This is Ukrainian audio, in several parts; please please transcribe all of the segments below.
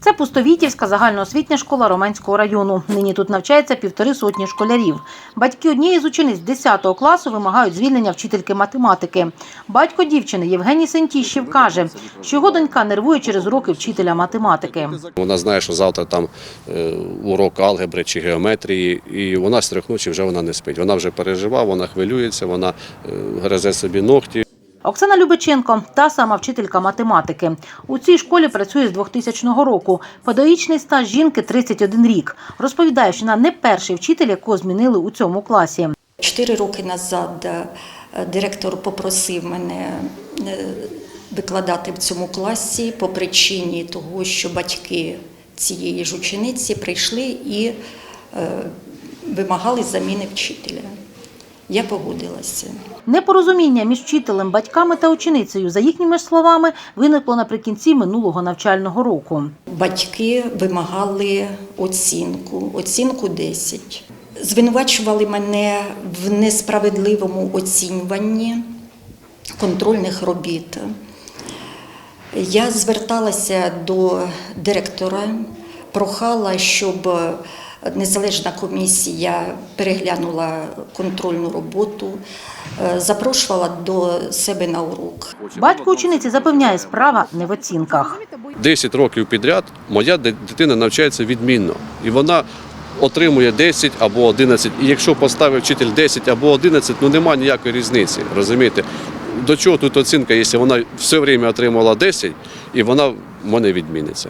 Це Пустовітівська загальноосвітня школа Романського району. Нині тут навчається півтори сотні школярів. Батьки однієї з учениць 10 класу вимагають звільнення вчительки математики. Батько дівчини Євгеній Сентіщев каже, що його донька нервує через уроки вчителя математики. Вона знає, що завтра там е, урок алгебри чи геометрії, і вона з трьох ночі вже вона не спить. Вона вже переживає, вона хвилюється, вона е, гризе собі ногті. Оксана Любиченко – та сама вчителька математики. У цій школі працює з 2000 року. Педагогічний стаж жінки – 31 рік. Розповідає, що вона не перший вчитель, якого змінили у цьому класі. Чотири роки назад е, директор попросив мене е, викладати в цьому класі по причині того, що батьки цієї ж учениці прийшли і е, вимагали заміни вчителя. Я погодилася. Непорозуміння між вчителем, батьками та ученицею, за їхніми ж словами, виникло наприкінці минулого навчального року. Батьки вимагали оцінку, оцінку 10. Звинувачували мене в несправедливому оцінюванні контрольних робіт. Я зверталася до директора, прохала, щоб незалежна комісія переглянула контрольну роботу, е, запрошувала до себе на урок. Батько учениці запевняє, справа не в оцінках. 10 років підряд моя дитина навчається відмінно. І вона отримує 10 або 11. І якщо поставив вчитель 10 або 11, ну немає ніякої різниці. Розумієте? До чого тут оцінка, якщо вона все время отримувала 10 і вона в мене відміниться?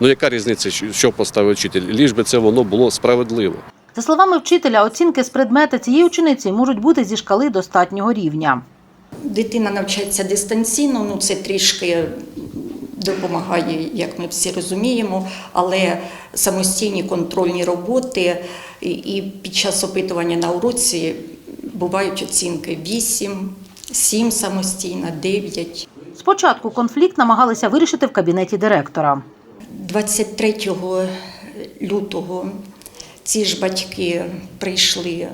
Ну яка різниця, що- поставив вчитель? Ліж би це воно було справедливо. За словами вчителя, оцінки з предмета цієї учениці можуть бути зі шкали достатнього рівня. Дитина навчається дистанційно, ну це трішки допомагає, як ми всі розуміємо, але самостійні контрольні роботи і- і під час опитування на уроці бувають оцінки 8, 7 самостійно, 9. Спочатку конфлікт намагалися вирішити в кабінеті директора. 23 лютого ці ж батьки прийшли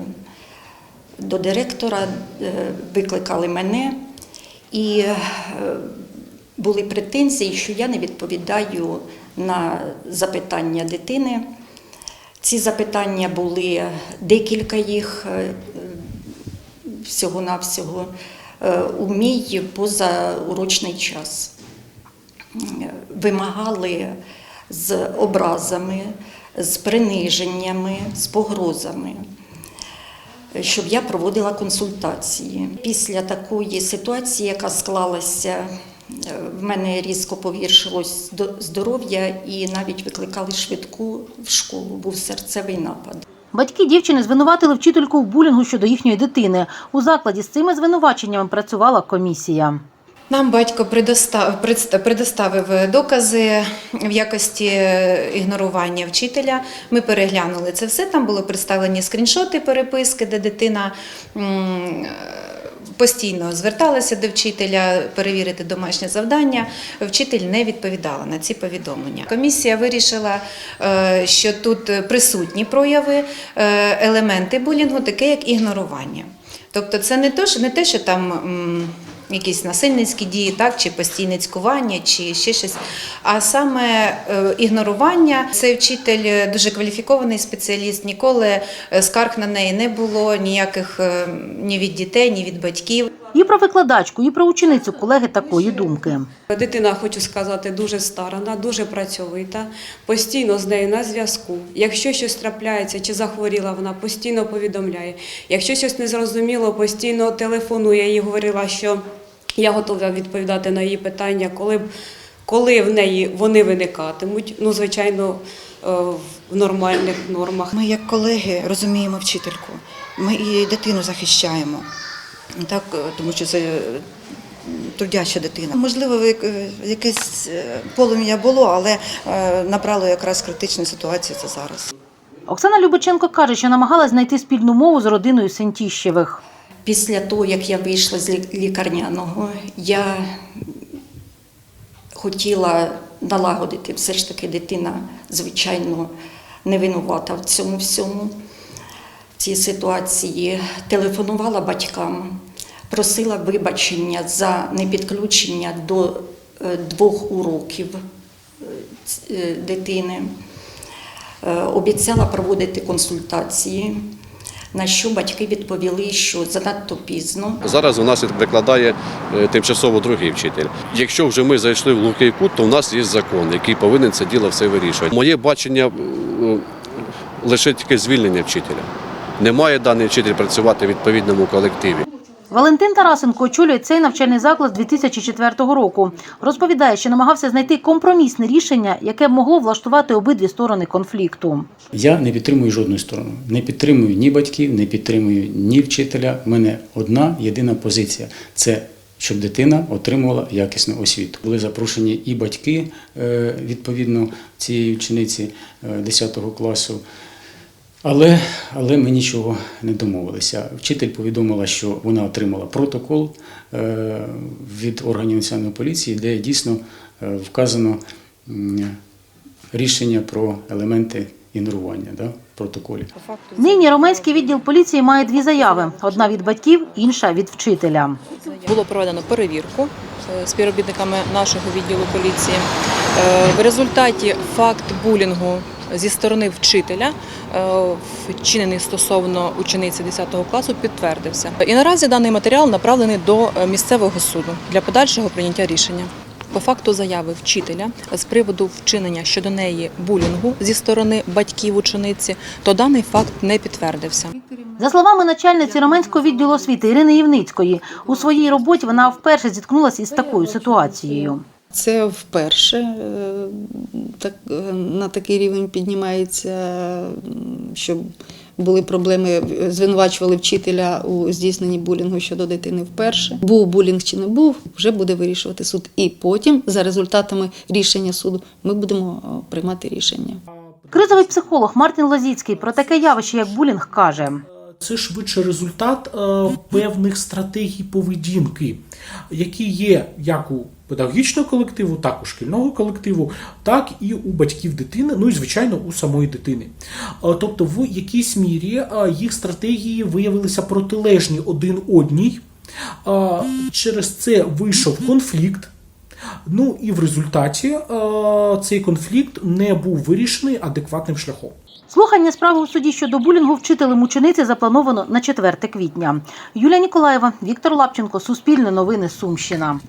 до директора, е, викликали мене і е, були претензії, що я не відповідаю на запитання дитини. Ці запитання були декілька їх е, всього-навсього у мій позаурочний час вимагали з образами, з приниженнями, з погрозами, щоб я проводила консультації. Після такої ситуації, яка склалася, е, в мене різко погіршилось до- здоров'я і навіть викликали швидку в школу, був серцевий напад. Батьки дівчини звинуватили вчительку в булінгу щодо їхньої дитини. У закладі з цими звинуваченнями працювала комісія. Нам батько предоставив докази в якості е, ігнорування вчителя. Ми переглянули це все. Там були представлені скріншоти переписки, де дитина постійно зверталася до вчителя перевірити домашнє завдання. Вчитель не відповідала на ці повідомлення. Комісія вирішила, е, що тут присутні прояви, е, елементи булінгу, таке як ігнорування. Тобто, це не то, що не те, що там. м, якісь насильницькі дії, так, чи постійне цькування, чи ще щось. А саме е, ігнорування. Цей вчитель дуже кваліфікований спеціаліст, ніколи е, скарг на неї не було, ніяких е, ні від дітей, ні від батьків. І про викладачку, і про ученицю колеги такої думки. Дитина, хочу сказати, дуже старана, дуже працьовита, постійно з нею на зв'язку. Якщо щось трапляється чи захворіла, вона постійно повідомляє. Якщо щось незрозуміло, постійно телефонує і говорила, що я готова відповідати на її питання, коли, б- коли в неї вони виникатимуть. Ну, звичайно, е, в нормальних нормах. Ми, як колеги, розуміємо вчительку. Ми і дитину захищаємо, так, е, тому що це е, трудяща дитина. Можливо, якесь е, полум'я було, але набрало якраз критичну ситуацію це зараз. Оксана Любиченко каже, що намагалась знайти спільну мову з родиною Сентіщевих. Після того, як я вийшла з лікарняного, я хотіла налагодити, все ж таки дитина, звичайно, не винувата в цьому всьому. Цій ситуації телефонувала батькам, просила вибачення за непідключення до е, двох уроків е, е, дитини. Обіцяла проводити консультації, на що батьки відповіли, що занадто пізно. Зараз у нас прикладає е, тимчасово другий вчитель. Якщо вже ми зайшли в глухий кут, то у нас є закон, який повинен це діло все вирішувати. Моє бачення лише тільки звільнення вчителя. Не має даний вчитель працювати в відповідному колективі. Валентин Тарасенко очолює цей навчальний заклад з 2004 року. Розповідає, що намагався знайти компромісне рішення, яке б могло влаштувати обидві сторони конфлікту. Я не підтримую жодну сторону. Не підтримую ні батьків, не підтримую ні вчителя. У мене одна єдина позиція це щоб дитина отримувала якісну освіту. Були запрошені і батьки е, відповідно цієї учениці е, 10 класу. Але, але ми нічого не домовилися. Вчитель повідомила, що вона отримала протокол е, від органів національної поліції, де дійсно е, вказано рішення про елементи ігнорування да, в протоколі. Нині Роменський відділ поліції має дві заяви: одна від батьків, інша від вчителя. Було проведено перевірку е, співробітниками нашого відділу поліції. В результаті факт булінгу зі сторони вчителя, е, вчинений стосовно учениці 10 класу, підтвердився. І наразі даний матеріал направлений до е, місцевого суду для подальшого прийняття рішення. По факту заяви вчителя з приводу вчинення щодо неї булінгу зі сторони батьків учениці, то даний факт не підтвердився. За словами начальниці Роменського відділу освіти Ірини Євницької, у своїй роботі вона вперше зіткнулася із такою ситуацією. Це вперше е, так, е, на такий рівень піднімається, щоб були проблеми, звинувачували вчителя у здійсненні булінгу щодо дитини вперше. Був булінг чи не був, вже буде вирішувати суд. І потім, за результатами рішення суду, ми будемо е, приймати рішення. Кризовий психолог Мартін Лозіцький про таке явище, як булінг, каже. Це швидше результат е, певних стратегій поведінки, які є як у педагогічного колективу, так у шкільного колективу, так і у батьків дитини, ну і звичайно у самої дитини. Тобто, в якійсь мірі їх стратегії виявилися протилежні один одній. Через це вийшов конфлікт. Ну і в результаті цей конфлікт не був вирішений адекватним шляхом. Слухання справи у суді щодо булінгу вчителем учениці заплановано на 4 квітня. Юлія Ніколаєва, Віктор Лапченко, Суспільне новини, Сумщина.